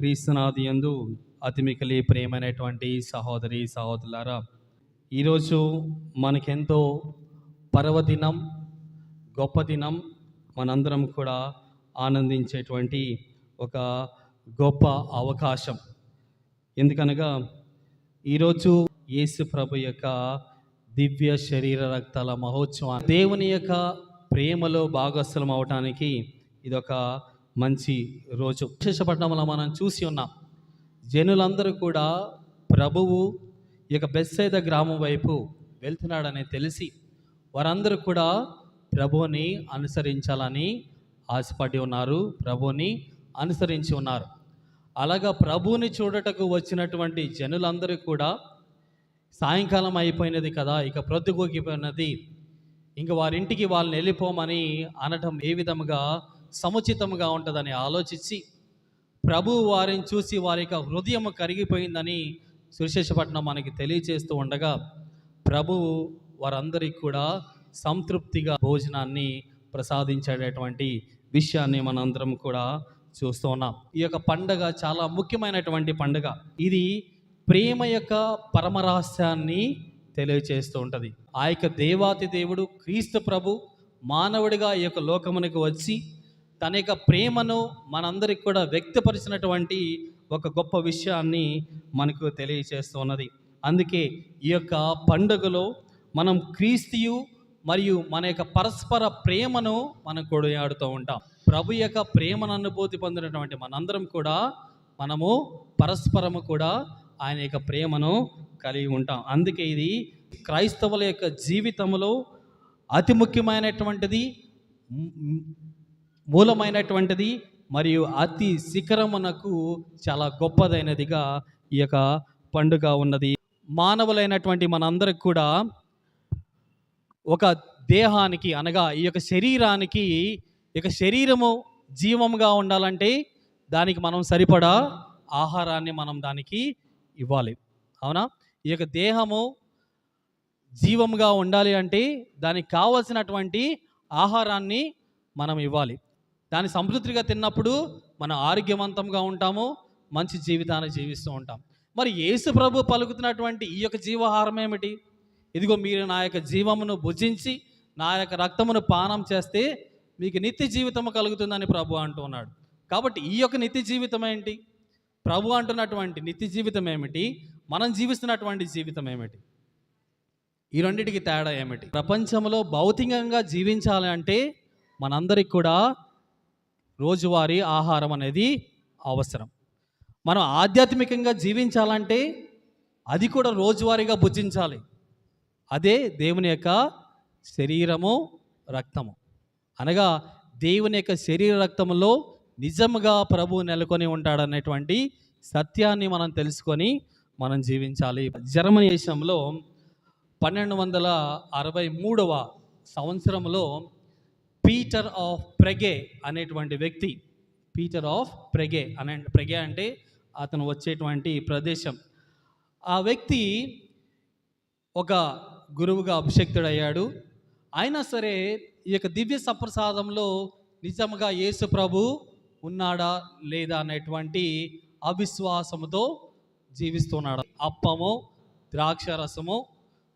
క్రీస్తునాది యందు అతిమికలి ప్రేమైనటువంటి సహోదరి సహోదరులారా ఈరోజు మనకెంతో పర్వదినం గొప్ప దినం మనందరం కూడా ఆనందించేటువంటి ఒక గొప్ప అవకాశం. ఎందుకనగా ఈరోజు యేసు ప్రభు యొక్క దివ్య శరీర రక్తాల మహోత్సవం దేవుని యొక్క ప్రేమలో భాగస్థలం అవటానికి ఇదొక మంచి రోజు. విశేషపట్నంలో మనం చూసి ఉన్నాం. జనులందరూ కూడా ప్రభువు ఇక బెస్సైద గ్రామం వైపు వెళ్తున్నాడని తెలిసి వారందరూ కూడా ప్రభువుని అనుసరించాలని ఆశపడి ఉన్నారు. ప్రభువుని అనుసరించి ఉన్నారు. అలాగా ప్రభువుని చూడటకు వచ్చినటువంటి జనులందరూ కూడా సాయంకాలం అయిపోయినది కదా ఇక ప్రొద్దుగోకిపోయినది ఇంక వారింటికి వాళ్ళని వెళ్ళిపోమని అనటం ఏ విధముగా సముచితముగా ఉంటుందని ఆలోచించి ప్రభు వారిని చూసి వారి యొక్క హృదయం కరిగిపోయిందని సుశేషపట్నం మనకి తెలియచేస్తూ ఉండగా ప్రభువు వారందరికీ కూడా సంతృప్తిగా భోజనాన్ని ప్రసాదించేటటువంటి విషయాన్ని మనందరం కూడా చూస్తూ ఉన్నాం. ఈ యొక్క పండగ చాలా ముఖ్యమైనటువంటి పండగ. ఇది ప్రేమ యొక్క పరమరహస్యాన్ని తెలియచేస్తూ ఉంటుంది. ఆ యొక్క దేవాతి దేవుడు క్రీస్తు ప్రభు మానవుడిగా ఈ యొక్క లోకమునికి వచ్చి తన యొక్క ప్రేమను మనందరికి కూడా వ్యక్తపరిచినటువంటి ఒక గొప్ప విషయాన్ని మనకు తెలియజేస్తున్నది అందుకే ఈ యొక్క పండుగలో మనం క్రీస్తుయు మరియు మన యొక్క పరస్పర ప్రేమను మనం కొడియాడుతూ ఉంటాం. ప్రభు యొక్క ప్రేమను అనుభూతి పొందినటువంటి మనందరం కూడా మనము పరస్పరము కూడా ఆయన యొక్క ప్రేమను కలిగి ఉంటాం. అందుకే ఇది క్రైస్తవుల యొక్క జీవితంలో అతి ముఖ్యమైనటువంటిది. మూలమైనటువంటిది మరియు అతి శిఖరమునకు చాలా గొప్పదైనదిగా ఈ యొక్క పండుగ ఉన్నది. మానవులైనటువంటి మనందరికి కూడా ఒక దేహానికి అనగా ఈ యొక్క శరీరానికి ఈ యొక్క శరీరము జీవముగా ఉండాలంటే దానికి మనం సరిపడా ఆహారాన్ని మనం దానికి ఇవ్వాలి. అవునా? ఈ యొక్క దేహము జీవముగా ఉండాలి అంటే దానికి కావలసినటువంటి ఆహారాన్ని మనం ఇవ్వాలి. దాన్ని సంతృప్తిగా తిన్నప్పుడు మనం ఆరోగ్యవంతంగా ఉంటాము మంచి జీవితాన్ని జీవిస్తూ ఉంటాం. మరి యేసు ప్రభు పలుకుతున్నటువంటి ఈ యొక్క జీవాహారం ఏమిటి? ఇదిగో మీరు నా యొక్క జీవమును భుజించి నా యొక్క రక్తమును పానం చేస్తే మీకు నిత్య జీవితము కలుగుతుందని ప్రభు అంటున్నాడు కాబట్టి ఈ యొక్క నిత్య జీవితం ఏంటి? ప్రభు అంటున్నటువంటి నిత్య జీవితం ఏమిటి? మనం జీవిస్తున్నటువంటి జీవితం ఏమిటి? ఈ రెండింటికి తేడా ఏమిటి? ప్రపంచంలో భౌతికంగా జీవించాలి అంటే మనందరికి కూడా రోజువారీ ఆహారం అనేది అవసరం. మనం ఆధ్యాత్మికంగా జీవించాలంటే అది కూడా రోజువారీగా భుజించాలి. అదే దేవుని యొక్క శరీరము రక్తము. అనగా దేవుని యొక్క శరీర రక్తములో నిజముగా ప్రభు నెలకొని ఉంటాడనేటువంటి సత్యాన్ని మనం తెలుసుకొని మనం జీవించాలి. జర్మనీ దేశంలో పన్నెండు వందల అరవై మూడవ సంవత్సరంలో పీటర్ ఆఫ్ ప్రెగే అనేటువంటి వ్యక్తి. పీటర్ ఆఫ్ ప్రెగే అనే ప్రెగే అంటే అతను వచ్చేటువంటి ప్రదేశం. ఆ వ్యక్తి ఒక గురువుగా అభిషక్తుడయ్యాడు. అయినా సరే ఈ యొక్క దివ్య సప్రసాదంలో నిజంగా యేసు ప్రభు ఉన్నాడా లేదా అనేటువంటి అవిశ్వాసముతో జీవిస్తున్నాడు. అప్పము ద్రాక్ష రసము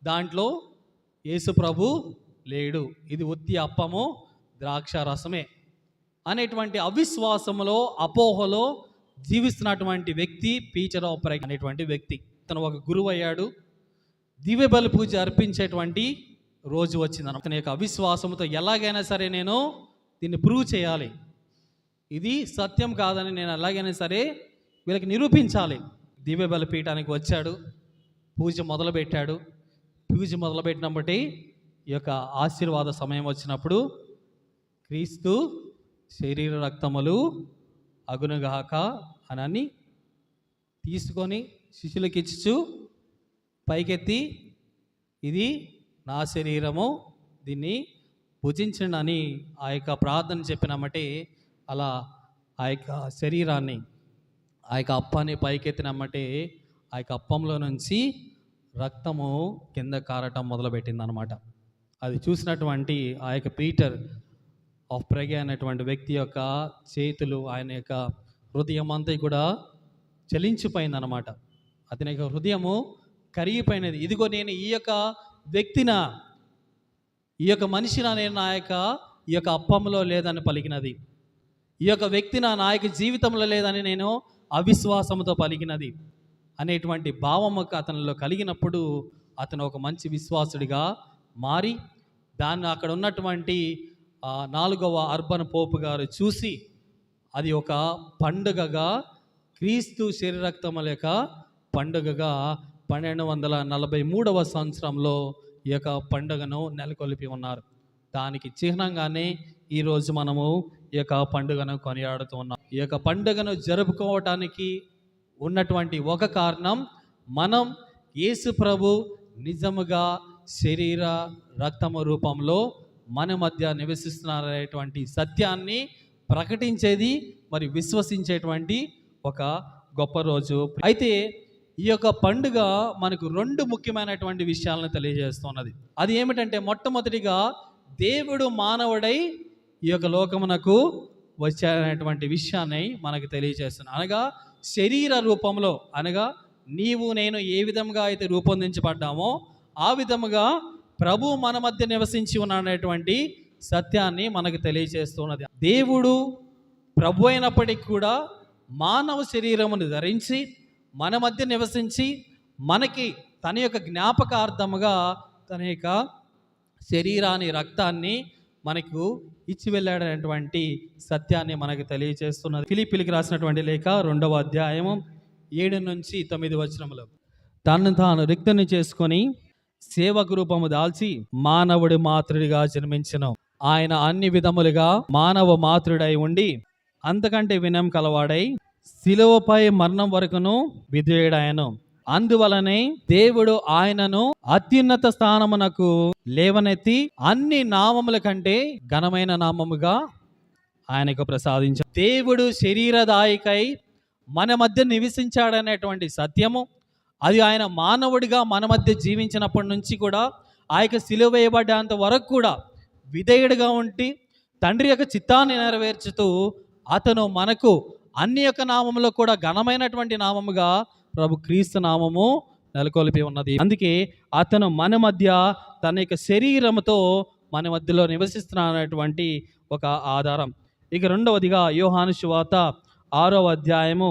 దాంట్లో యేసు ప్రభు లేడు. ఇది ఉత్తి అప్పము ద్రాక్ష రసమే అనేటువంటి అవిశ్వాసములో అపోహలో జీవిస్తున్నటువంటి వ్యక్తి పీచర్ ఆఫ్ అనేటువంటి వ్యక్తి. తను ఒక గురువు అయ్యాడు దివ్య బలి పూజ అర్పించేటువంటి రోజు వచ్చింది తన యొక్క అవిశ్వాసంతో ఎలాగైనా సరే నేను దీన్ని ప్రూవ్ చేయాలి. ఇది సత్యం కాదని నేను ఎలాగైనా సరే వీళ్ళకి నిరూపించాలి. దివ్య బలిపీఠానికి వచ్చాడు. పూజ మొదలుపెట్టాడు. పూజ మొదలుపెట్టినప్పటి ఈ యొక్క ఆశీర్వాద సమయం వచ్చినప్పుడు క్రీస్తు శరీర రక్తములు అగునుగాక అని తీసుకొని శిష్యులకిచ్చు పైకెత్తి ఇది నా శరీరము దీన్ని భుజించండి అని ఆ యొక్క ప్రార్థన చెప్పినమ్మటి అలా ఆ యొక్క శరీరాన్ని ఆ యొక్క అప్పాన్ని పైకెత్తినమ్మటి ఆ యొక్క అప్పంలో నుంచి రక్తము కింద కారటం మొదలుపెట్టింది అనమాట అది చూసినటువంటి ఆ యొక్క పీటర్ ఆఫ్ ప్రెగే అనేటువంటి వ్యక్తి యొక్క చేతులు ఆయన యొక్క హృదయం అంతా కూడా చలించిపోయిందనమాట అతని యొక్క హృదయము కరిగిపోయినది. ఇదిగో నేను ఈ యొక్క వ్యక్తిన ఈ యొక్క మనిషిన నేను నా యొక్క ఈ యొక్క అప్పంలో లేదని పలికినది. ఈ యొక్క వ్యక్తి నా యొక్క జీవితంలో లేదని నేను అవిశ్వాసంతో పలికినది. అనేటువంటి భావము అతనిలో కలిగినప్పుడు అతను ఒక మంచి విశ్వాసుడిగా మారి దాన్ని అక్కడ ఉన్నటువంటి నాలుగవ అర్బన్ పోపు గారు చూసి అది ఒక పండుగగా క్రీస్తు శరీరక్తం లేక పండుగగా పన్నెండు వందల నలభై మూడవ సంవత్సరంలో ఈ యొక్క పండుగను నెలకొల్పి ఉన్నారు. దానికి చిహ్నంగానే ఈరోజు మనము ఈ యొక్క పండుగను కొనియాడుతూ ఉన్నాం. ఈ యొక్క పండుగను జరుపుకోవటానికి ఉన్నటువంటి ఒక కారణం మనం యేసు ప్రభు నిజముగా శరీర రక్తము రూపంలో మన మధ్య నివసిస్తున్నారనేటువంటి సత్యాన్ని ప్రకటించేది మరి విశ్వసించేటువంటి ఒక గొప్ప రోజు. అయితే ఈ యొక్క పండుగ మనకు రెండు ముఖ్యమైనటువంటి విషయాలను తెలియజేస్తున్నది. అది ఏమిటంటే మొట్టమొదటిగా దేవుడు మానవుడై ఈ యొక్క లోకమునకు వచ్చారనేటువంటి విషయాన్ని మనకు తెలియజేస్తుంది అనగా శరీర రూపంలో అనగా నీవు నేను ఏ విధంగా అయితే రూపొందించబడ్డామో ఆ విధముగా ప్రభు మన మధ్య నివసించి ఉన్నటువంటి సత్యాన్ని మనకు తెలియజేస్తున్నది దేవుడు ప్రభు అయినప్పటికీ కూడా మానవ శరీరమును ధరించి మన మధ్య నివసించి మనకి తన యొక్క జ్ఞాపకార్థముగా తన యొక్క శరీరాన్ని రక్తాన్ని మనకు ఇచ్చి వెళ్ళాడనేటువంటి సత్యాన్ని మనకు తెలియజేస్తున్నది ఫిలిపిలికి రాసినటువంటి లేఖ రెండవ అధ్యాయము ఏడు నుంచి తొమ్మిది వచనములు. తను తాను రిక్తని చేసుకొని సేవకు రూపము దాల్చి మానవుడి మాతృడిగా జన్మించను ఆయన అన్ని విధములుగా మానవ మాతృడై ఉండి అంతకంటే వినయం కలవాడై శిలువపై మరణం వరకును విధేయుడాయను అందువలనే దేవుడు ఆయనను అత్యున్నత స్థానమునకు లేవనెత్తి అన్ని నామముల కంటే ఘనమైన నామముగా ఆయనకు ప్రసాదించాడు. దేవుడు శరీరదాయికై మన మధ్య నివసించాడనేటువంటి సత్యము అది ఆయన మానవుడిగా మన మధ్య జీవించినప్పటి నుంచి కూడా ఆ యొక్క సిలువ వేయబడ్డంత వరకు కూడా విధేయుడిగా ఉండి తండ్రి యొక్క చిత్తాన్ని నెరవేర్చుతూ అతను మనకు అన్ని యొక్క నామంలో కూడా ఘనమైనటువంటి నామముగా ప్రభు క్రీస్తు నామము నెలకొల్పి ఉన్నది. అందుకే అతను మన మధ్య తన యొక్క శరీరముతో మన మధ్యలో నివసిస్తున్నటువంటి ఒక ఆధారం. ఇక రెండవదిగా యోహాను శువాత ఆరో అధ్యాయము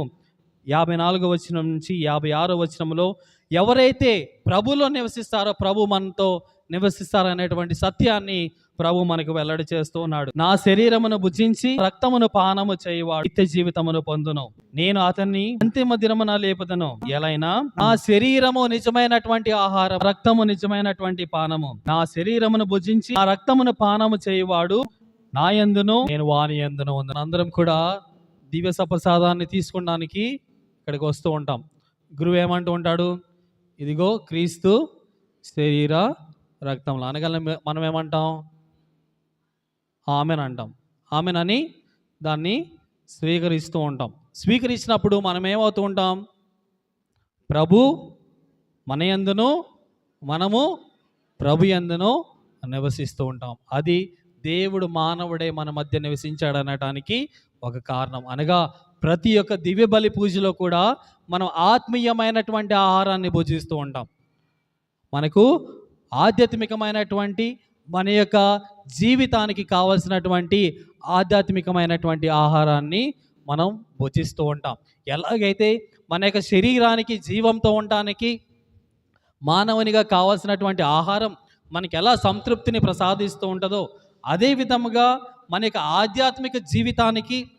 యాభై నాలుగో వచనం నుంచి యాభై ఆరో వచనంలో ఎవరైతే ప్రభులో నివసిస్తారో ప్రభు మనతో నివసిస్తారో అనేటువంటి సత్యాన్ని ప్రభు మనకు వెల్లడి చేస్తూ ఉన్నాడు. నా శరీరమును భుజించి రక్తమును పానము చేయవాడు నిత్య జీవితమును పొందును. నేను అతన్ని అంతిమ దినమున లేపుదను. ఎలైనా నా శరీరము నిజమైనటువంటి ఆహారం రక్తము నిజమైనటువంటి పానము. నా శరీరమును భుజించి ఆ రక్తమును పానము చేయవాడు నా యందును నేను వాని ఎందును ఉందను అందరం కూడా దివ్య సప్రసాదాన్ని తీసుకోవడానికి ఇక్కడికి వస్తూ ఉంటాం. గురువు ఏమంటూ ఉంటాడు? ఇదిగో క్రీస్తు శరీర రక్తంలో అనగల మనం ఏమంటాం? ఆమెన్ అంటాం. ఆమెనని దాన్ని స్వీకరిస్తూ ఉంటాం. స్వీకరించినప్పుడు మనం ఏమవుతూ ఉంటాం? ప్రభు మన యందును మనము ప్రభు యందును నివసిస్తూ ఉంటాం. అది దేవుడు మానవుడే మన మధ్య నివసించాడనటానికి ఒక కారణం. అనగా ప్రతి ఒక్క దివ్య బలి పూజలో కూడా మనం ఆత్మీయమైనటువంటి ఆహారాన్ని భుజిస్తూ ఉంటాం. మనకు ఆధ్యాత్మికమైనటువంటి మన యొక్క జీవితానికి కావలసినటువంటి ఆధ్యాత్మికమైనటువంటి ఆహారాన్ని మనం భుజిస్తూ ఉంటాం. ఎలాగైతే మన యొక్క శరీరానికి జీవంతో ఉండటానికి మానవునిగా కావాల్సినటువంటి ఆహారం మనకి ఎలా సంతృప్తిని ప్రసాదిస్తూ ఉంటుందో అదే విధముగా మన యొక్క ఆధ్యాత్మిక జీవితానికి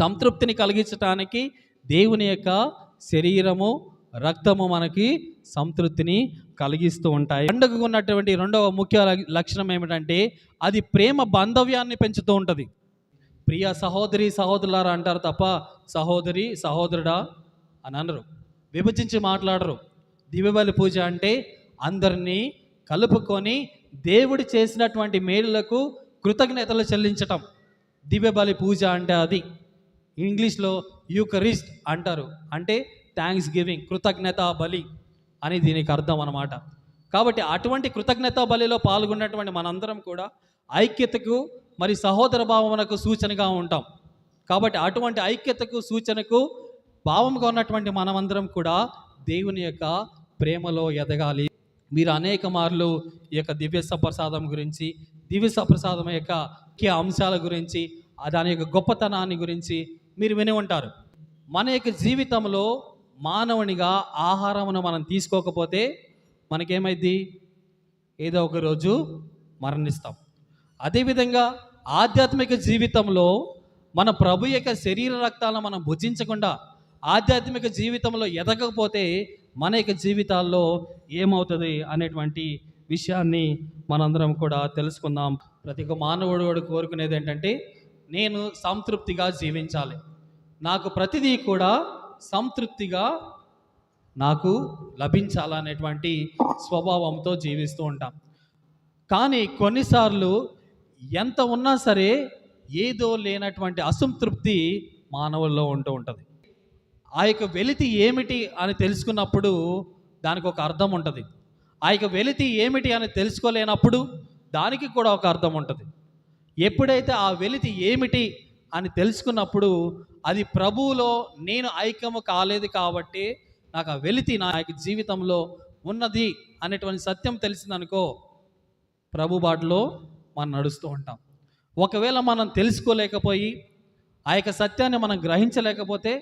సంతృప్తిని కలిగించటానికి దేవుని యొక్క శరీరము రక్తము మనకి సంతృప్తిని కలిగిస్తూ ఉంటాయి. పండుగకు ఉన్నటువంటి రెండవ ముఖ్య లక్షణం ఏమిటంటే అది ప్రేమ బాంధవ్యాన్ని పెంచుతూ ఉంటుంది. ప్రియ సహోదరి సహోదరులారా అంటారు తప్ప సహోదరి సహోదరుడా అని అనరు. విభజించి మాట్లాడరు. దివ్యబలి పూజ అంటే అందరినీ కలుపుకొని దేవుడు చేసినటువంటి మేలులకు కృతజ్ఞతలు చెల్లించటం. దివ్యబలి పూజ అంటే అది. ఇంగ్లీష్లో యూకరిస్ట్ అంటారు. అంటే థ్యాంక్స్ గివింగ్ కృతజ్ఞత బలి అని దీనికి అర్థం అనమాట కాబట్టి అటువంటి కృతజ్ఞత బలిలో పాల్గొన్నటువంటి మనందరం కూడా ఐక్యతకు మరి సహోదర భావనకు సూచనగా ఉంటాం. కాబట్టి అటువంటి ఐక్యతకు సూచనకు భావంగా ఉన్నటువంటి మనమందరం కూడా దేవుని యొక్క ప్రేమలో ఎదగాలి. మీరు అనేక మార్లు ఈ యొక్క దివ్య సప్రసాదం గురించి దివ్య సప్రసాదం యొక్క ముఖ్య అంశాల గురించి దాని యొక్క గొప్పతనాన్ని గురించి మీరు విని ఉంటారు. మన యొక్క జీవితంలో మానవునిగా ఆహారమును మనం తీసుకోకపోతే మనకేమైద్ది? ఏదో ఒక రోజు మరణిస్తాం. అదేవిధంగా ఆధ్యాత్మిక జీవితంలో మన ప్రభు యొక్క శరీర రక్తాలను మనం భుజించకుండా ఆధ్యాత్మిక జీవితంలో ఎదగకపోతే మన యొక్క జీవితాల్లో ఏమవుతుంది అనేటువంటి విషయాన్ని మనందరం కూడా తెలుసుకుందాం. ప్రతి ఒక్క మానవుడు కోరుకునేది ఏంటంటే నేను సంతృప్తిగా జీవించాలి. నాకు ప్రతిదీ కూడా సంతృప్తిగా నాకు లభించాలనేటువంటి స్వభావంతో జీవిస్తూ ఉంటాం. కానీ కొన్నిసార్లు ఎంత ఉన్నా సరే ఏదో లేనటువంటి అసంతృప్తి మానవుల్లో ఉంటూ ఉంటుంది. ఆ యొక్క వెలితి ఏమిటి అని తెలుసుకున్నప్పుడు దానికి ఒక అర్థం ఉంటుంది. ఆ యొక్క వెలితి ఏమిటి అని తెలుసుకోలేనప్పుడు దానికి కూడా ఒక అర్థం ఉంటుంది. ఎప్పుడైతే ఆ వెలితి ఏమిటి అని తెలుసుకున్నప్పుడు అది ప్రభువులో నేను ఐక్యము కాలేదు కాబట్టి నాకు ఆ వెలితి నా యొక్క జీవితంలో ఉన్నది అనేటువంటి సత్యం తెలిసిందనుకో ప్రభు బాటలో మనం నడుస్తూ ఉంటాం. ఒకవేళ మనం తెలుసుకోలేకపోయి ఆ యొక్క సత్యాన్ని మనం గ్రహించలేకపోతే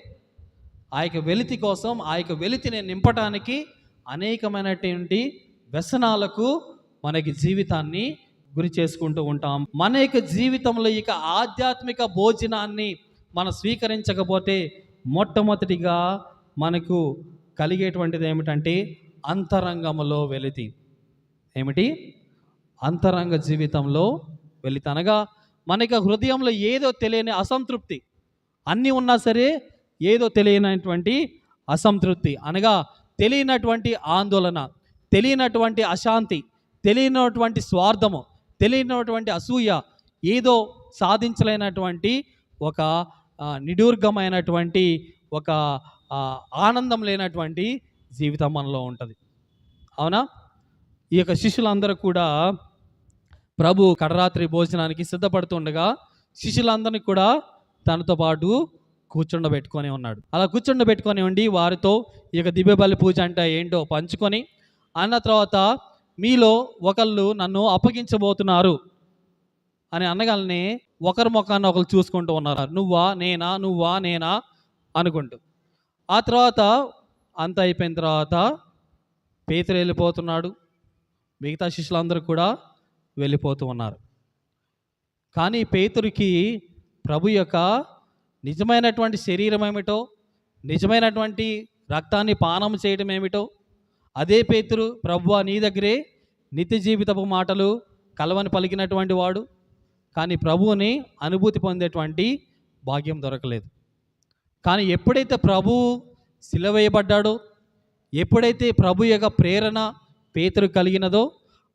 ఆ యొక్క వెలితి కోసం ఆ యొక్క వెలితిని నింపటానికి అనేకమైనటువంటి వ్యసనాలకు మనకి జీవితాన్ని గురి చేసుకుంటూ ఉంటాం. మన యొక్క జీవితంలో ఇక ఆధ్యాత్మిక భోజనాన్ని మనం స్వీకరించకపోతే మొట్టమొదటిగా మనకు కలిగేటువంటిది ఏమిటంటే అంతరంగంలో వెలితి ఏమిటి? అంతరంగ జీవితంలో వెలితి అనగా మనకి హృదయంలో ఏదో తెలియని అసంతృప్తి. అన్నీ ఉన్నా సరే ఏదో తెలియనటువంటి అసంతృప్తి. అనగా తెలియనటువంటి ఆందోళన తెలియనటువంటి అశాంతి తెలియనటువంటి స్వార్థము తెలియనటువంటి అసూయ ఏదో సాధించలేనటువంటి ఒక ఆ, నిడూర్గమైనటువంటి ఒక ఆనందం లేనటువంటి జీవితం మనలో ఉంటుంది. అవునా? ఈ యొక్క శిష్యులందరూ కూడా ప్రభు కడరాత్రి భోజనానికి సిద్ధపడుతుండగా శిష్యులందరినీ కూడా తనతో పాటు కూర్చుండబెట్టుకొని ఉన్నాడు. అలా కూర్చుండబెట్టుకొని ఉండి వారితో ఈ యొక్క దివ్యబలి పూజ అంటే ఏంటో పంచుకొని అన్న తర్వాత మీలో ఒకళ్ళు నన్ను అప్పగించబోతున్నారు అని అనగానే ఒకరి ముఖాన్ని ఒకరు చూసుకుంటూ ఉన్నారు. నువ్వా నేనా నువ్వా నేనా అనుకుంటూ. ఆ తర్వాత అంత అయిపోయిన తర్వాత పేతురు వెళ్ళిపోతున్నాడు. మిగతా శిష్యులందరూ కూడా వెళ్ళిపోతూ ఉన్నారు. కానీ పేతురికి ప్రభు యొక్క నిజమైనటువంటి శరీరం ఏమిటో నిజమైనటువంటి రక్తాన్ని పానం చేయడం ఏమిటో అదే పేతురు ప్రభు నీ దగ్గరే నిత్య జీవితపు మాటలు కలవని పలికినటువంటి వాడు. కానీ ప్రభువుని అనుభూతి పొందేటువంటి భాగ్యం దొరకలేదు. కానీ ఎప్పుడైతే ప్రభు సిలవేయబడ్డాడో ఎప్పుడైతే ప్రభు యొక్క ప్రేరణ పేతురు కలిగినదో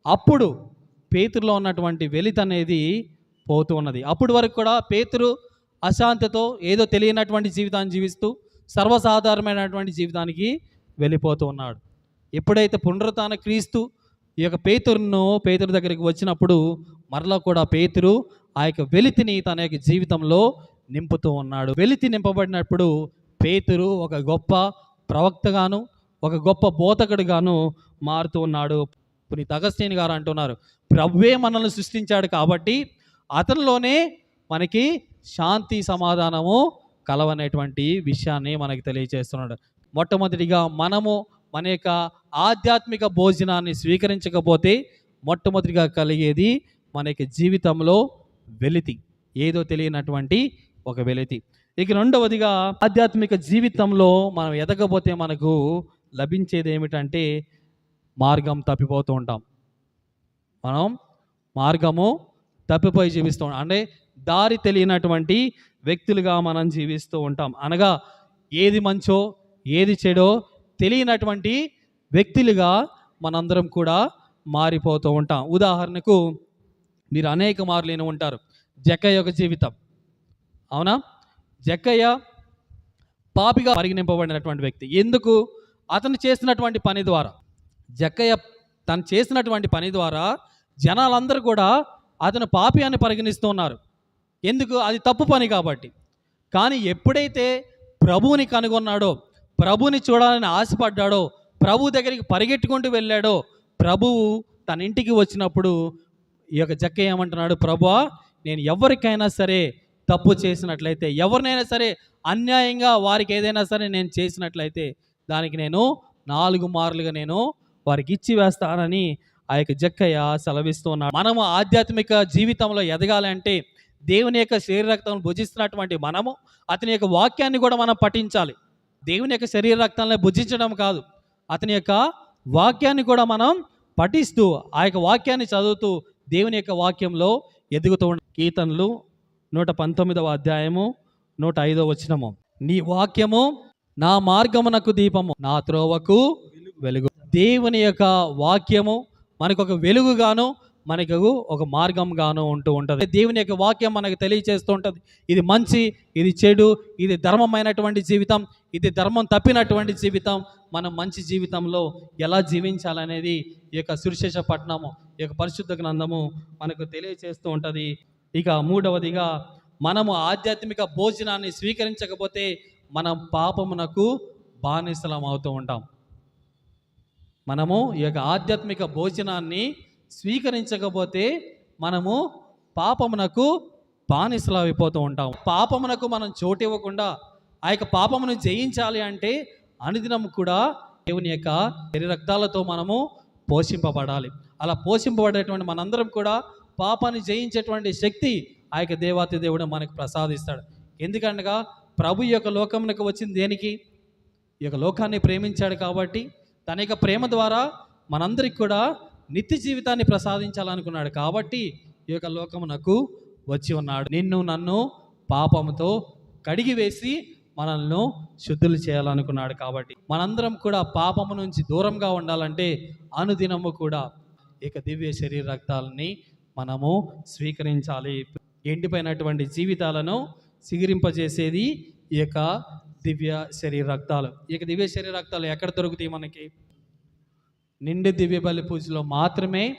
అప్పుడు పేతురులో ఉన్నటువంటి వెలిత అనేది పోతూ ఉన్నది. అప్పుడు వరకు కూడా పేతురు అశాంతితో ఏదో తెలియనటువంటి జీవితాన్ని జీవిస్తూ సర్వసాధారణమైనటువంటి జీవితానికి వెళ్ళిపోతూ ఉన్నాడు. ఎప్పుడైతే పునరుతాన క్రీస్తు ఈ యొక్క పేతురును పేతురు దగ్గరికి వచ్చినప్పుడు మరలా కూడా పేతురు ఆ యొక్క వెలితిని తన యొక్క జీవితంలో నింపుతూ ఉన్నాడు. వెలితి నింపబడినప్పుడు పేతురు ఒక గొప్ప ప్రవక్తగాను ఒక గొప్ప బోధకుడుగాను మారుతూ ఉన్నాడు. పునీత్ అగస్టీన్ గారు అంటున్నారు ప్రభువే మనల్ని సృష్టించాడు కాబట్టి అతనిలోనే మనకి శాంతి సమాధానము కలవనేటువంటి విషయాన్ని మనకి తెలియజేస్తున్నాడు. మొట్టమొదటిగా మనము మన యొక్క ఆధ్యాత్మిక భోజనాన్ని స్వీకరించకపోతే మొట్టమొదటిగా కలిగేది మన యొక్క జీవితంలో వెలితి ఏదో తెలియనటువంటి ఒక వెలితి. ఇక రెండవదిగా ఆధ్యాత్మిక జీవితంలో మనం ఎదగపోతే మనకు లభించేది ఏమిటంటే మార్గం తప్పిపోతూ ఉంటాం. మనం మార్గము తప్పిపోయి జీవిస్తూ ఉంటాం అంటే దారి తెలియనటువంటి వ్యక్తులుగా మనం జీవిస్తూ ఉంటాం. అనగా ఏది మంచో ఏది చెడో తెలియనటువంటి వ్యక్తులుగా మనందరం కూడా మారిపోతూ ఉంటాం. ఉదాహరణకు మీరు అనేక మార్లు ఉంటారు. జక్కయ్య యొక్క జీవితం. అవునా? జక్కయ్య పాపిగా పరిగణింపబడినటువంటి వ్యక్తి. ఎందుకు? అతను చేసినటువంటి పని ద్వారా. జక్కయ్య తను చేసినటువంటి పని ద్వారా జనాలందరూ కూడా అతను పాపి అని పరిగణిస్తూ ఉన్నారు. ఎందుకు? అది తప్పు పని కాబట్టి. కానీ ఎప్పుడైతే ప్రభువుని కనుగొన్నాడో ప్రభుని చూడాలని ఆశపడ్డాడో ప్రభు దగ్గరికి పరిగెట్టుకుంటూ వెళ్ళాడో ప్రభువు తన ఇంటికి వచ్చినప్పుడు ఈ యొక్క జక్క ఏమంటున్నాడు ప్రభువా నేను ఎవరికైనా సరే తప్పు చేసినట్లయితే ఎవరినైనా సరే అన్యాయంగా వారికి ఏదైనా సరే నేను చేసినట్లయితే దానికి నేను నాలుగు మార్లుగా నేను వారికి ఇచ్చి వేస్తానని ఆ యొక్క జక్కయ్య సెలవిస్తున్నాడు మనము ఆధ్యాత్మిక జీవితంలో ఎదగాలంటే దేవుని యొక్క శరీరరక్తం భుజిస్తున్నటువంటి మనము అతని యొక్క వాక్యాన్ని కూడా మనం పఠించాలి. దేవుని యొక్క శరీర రక్తాలను భుజించడం కాదు. అతని యొక్క వాక్యాన్ని కూడా మనం పఠిస్తూ ఆ యొక్క వాక్యాన్ని చదువుతూ దేవుని యొక్క వాక్యంలో ఎదుగుతూ ఉండ కీర్తనలు నూట పంతొమ్మిదవ అధ్యాయము నూట ఐదవ వచనము. నీ వాక్యము నా మార్గమునకు దీపము నా త్రోవకు వెలుగు. దేవుని యొక్క వాక్యము మనకు ఒక వెలుగుగాను మనకు ఒక మార్గంగాను ఉంటూ ఉంటుంది. దేవుని యొక్క వాక్యం మనకు తెలియచేస్తూ ఉంటుంది. ఇది మంచి ఇది చెడు ఇది ధర్మమైనటువంటి జీవితం ఇది ధర్మం తప్పినటువంటి జీవితం. మనం మంచి జీవితంలో ఎలా జీవించాలనేది ఈ యొక్క సురిశేష పట్టణము ఈ యొక్క పరిశుద్ధ గ్రంథము మనకు తెలియచేస్తూ ఉంటుంది. ఇక మూడవదిగా మనము ఆధ్యాత్మిక భోజనాన్ని స్వీకరించకపోతే మనం పాపమునకు బానిసలం అవుతూ ఉంటాం. మనము ఈ యొక్క ఆధ్యాత్మిక భోజనాన్ని స్వీకరించకపోతే మనము పాపమునకు బానిసలు అయిపోతూ ఉంటాం పాపమునకు మనం చోటు ఇవ్వకుండా ఆ యొక్క పాపమును జయించాలి అంటే అనుదినం కూడా దేవుని యొక్క రక్తాలతో మనము పోషింపబడాలి. అలా పోషింపబడేటువంటి మనందరం కూడా పాపాన్ని జయించేటువంటి శక్తి ఆ యొక్క దేవాతి దేవుడు మనకు ప్రసాదిస్తాడు. ఎందుకనగా ప్రభు యొక్క లోకమునకు వచ్చింది దేనికి? ఈ యొక్క లోకాన్ని ప్రేమించాడు కాబట్టి తన యొక్క ప్రేమ ద్వారా మనందరికి కూడా నిత్య జీవితాన్ని ప్రసాదించాలనుకున్నాడు కాబట్టి ఈ యొక్క లోకమునకు వచ్చి ఉన్నాడు. నిన్ను నన్ను పాపముతో కడిగి వేసి మనల్ని శుద్ధులు చేయాలనుకున్నాడు కాబట్టి. మనందరం కూడా పాపము నుంచి దూరంగా ఉండాలంటే అనుదినము కూడా ఇక దివ్య శరీర రక్తాలని మనము స్వీకరించాలి. ఎండిపోయినటువంటి జీవితాలను సిగిరింపజేసేది ఈ యొక్క దివ్య శరీర రక్తాలు. ఇక దివ్య శరీర రక్తాలు ఎక్కడ దొరుకుతాయి మనకి? నిండు దివ్య బలి పూజలో మాత్రమే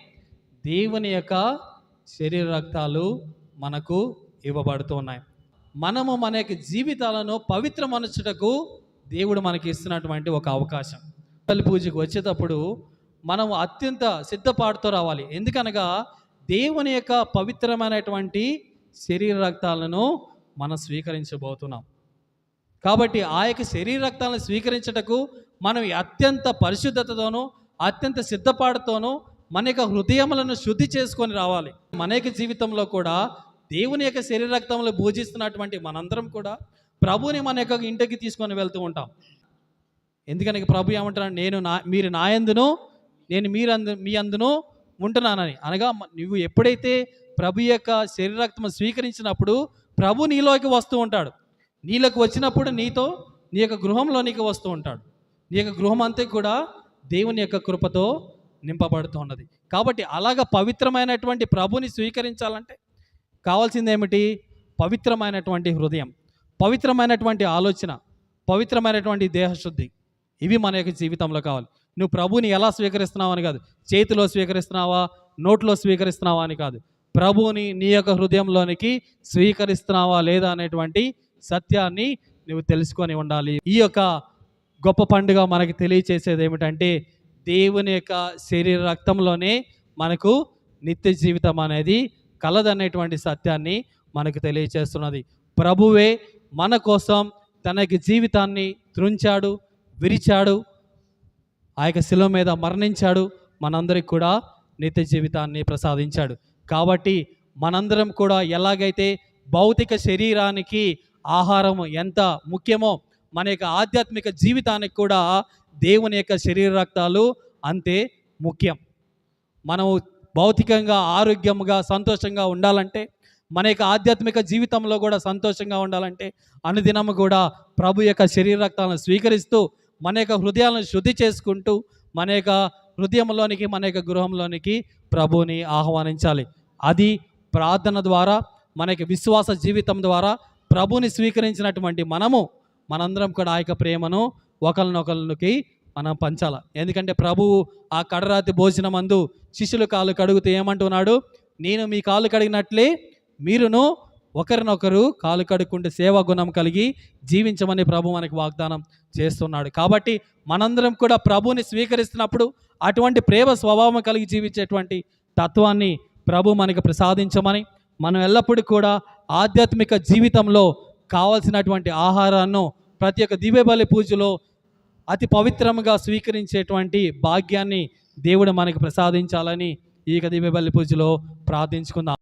దేవుని యొక్క శరీర రక్తాలు మనకు ఇవ్వబడుతున్నాయి మనము మన యొక్క జీవితాలను పవిత్రమనచుటకు దేవుడు మనకి ఇస్తున్నటువంటి ఒక అవకాశం. బలి పూజకు వచ్చేటప్పుడు మనం అత్యంత సిద్ధపాటుతో రావాలి. ఎందుకనగా దేవుని యొక్క పవిత్రమైనటువంటి శరీర రక్తాలను మనం స్వీకరించబోతున్నాం. కాబట్టి ఆ యొక్క శరీర రక్తాలను స్వీకరించటకు మనం అత్యంత పరిశుద్ధతతోనూ అత్యంత సిద్ధపాటుతోనూ మన యొక్క హృదయములను శుద్ధి చేసుకొని రావాలి. మన యొక్క జీవితంలో కూడా దేవుని యొక్క శరీర రక్తంలో పూజిస్తున్నటువంటి మనందరం కూడా ప్రభుని మన యొక్క ఇంటికి తీసుకొని వెళ్తూ ఉంటాం. ఎందుకని ప్రభు ఏమంటారు నేను నా మీరు నా యందును నేను మీరందు మీ అందును ఉంటున్నానని. అనగా నువ్వు ఎప్పుడైతే ప్రభు యొక్క శరీర రక్తం స్వీకరించినప్పుడు ప్రభు నీలోకి వస్తూ ఉంటాడు. నీలోకి వచ్చినప్పుడు నీతో నీ యొక్క గృహంలో నీకు వస్తూ ఉంటాడు. నీ యొక్క గృహం అంతా కూడా దేవుని యొక్క కృపతో నింపబడుతూ ఉన్నది. కాబట్టి అలాగ పవిత్రమైనటువంటి ప్రభుని స్వీకరించాలంటే కావాల్సింది ఏమిటి పవిత్రమైనటువంటి హృదయం పవిత్రమైనటువంటి ఆలోచన పవిత్రమైనటువంటి దేహశుద్ధి. ఇవి మన యొక్క జీవితంలో కావాలి. నువ్వు ప్రభుని ఎలా స్వీకరిస్తున్నావు అని కాదు. చేతిలో స్వీకరిస్తున్నావా? నోట్లో స్వీకరిస్తున్నావా అని కాదు. ప్రభువుని నీ యొక్క హృదయంలోనికి స్వీకరిస్తున్నావా లేదా అనేటువంటి సత్యాన్ని నువ్వు తెలుసుకొని ఉండాలి. ఈ యొక్క గొప్ప పండుగ మనకి తెలియచేసేది ఏమిటంటే దేవుని యొక్క శరీర రక్తంలోనే మనకు నిత్య జీవితం అనేది కలదనేటువంటి సత్యాన్ని మనకు తెలియచేస్తున్నది. ప్రభువే మన కోసం తన జీవితాన్ని త్రుంచాడు విరిచాడు ఆ యొక్క శిలువ మీద మరణించాడు మనందరికి కూడా నిత్య జీవితాన్ని ప్రసాదించాడు. కాబట్టి మనందరం కూడా ఎలాగైతే భౌతిక శరీరానికి ఆహారం ఎంత ముఖ్యమో మన యొక్క ఆధ్యాత్మిక జీవితానికి కూడా దేవుని యొక్క శరీర రక్తాలు అంతే ముఖ్యం. మనము భౌతికంగా ఆరోగ్యంగా సంతోషంగా ఉండాలంటే మన యొక్క ఆధ్యాత్మిక జీవితంలో కూడా సంతోషంగా ఉండాలంటే అనుదినము కూడా ప్రభు యొక్క శరీర రక్తాలను స్వీకరిస్తూ మన యొక్క హృదయాలను శుద్ధి చేసుకుంటూ మన యొక్క హృదయంలోనికి మన యొక్క గృహంలోనికి ప్రభుని ఆహ్వానించాలి. అది ప్రార్థన ద్వారా మన యొక్క విశ్వాస జీవితం ద్వారా ప్రభుని స్వీకరించినటువంటి మనము మనందరం కూడా ఆ యొక్క ప్రేమను ఒకరినొకరికి మనం పంచాల. ఎందుకంటే ప్రభువు ఆ కడరాతి అందు శిష్యులు కాళ్ళు కడుగుతూ ఏమంటున్నాడు? నేను మీ కాళ్ళు కడిగినట్లే మీరును ఒకరినొకరు కాలు కడుక్కుంటే సేవా గుణం కలిగి జీవించమని ప్రభు మనకి వాగ్దానం చేస్తున్నాడు. కాబట్టి మనందరం కూడా ప్రభుని స్వీకరిస్తున్నప్పుడు అటువంటి ప్రేమ స్వభావం కలిగి జీవించేటువంటి తత్వాన్ని ప్రభు మనకి ప్రసాదించమని మనం ఎల్లప్పుడూ కూడా ఆధ్యాత్మిక జీవితంలో కావాల్సినటువంటి ఆహారాన్ని ప్రతి ఒక్క దివ్యబలి పూజలో అతి పవిత్రంగా స్వీకరించేటువంటి భాగ్యాన్ని దేవుడు మనకి ప్రసాదించాలని ఈ యొక్క దివ్యబలి పూజలో ప్రార్థించుకుందాం.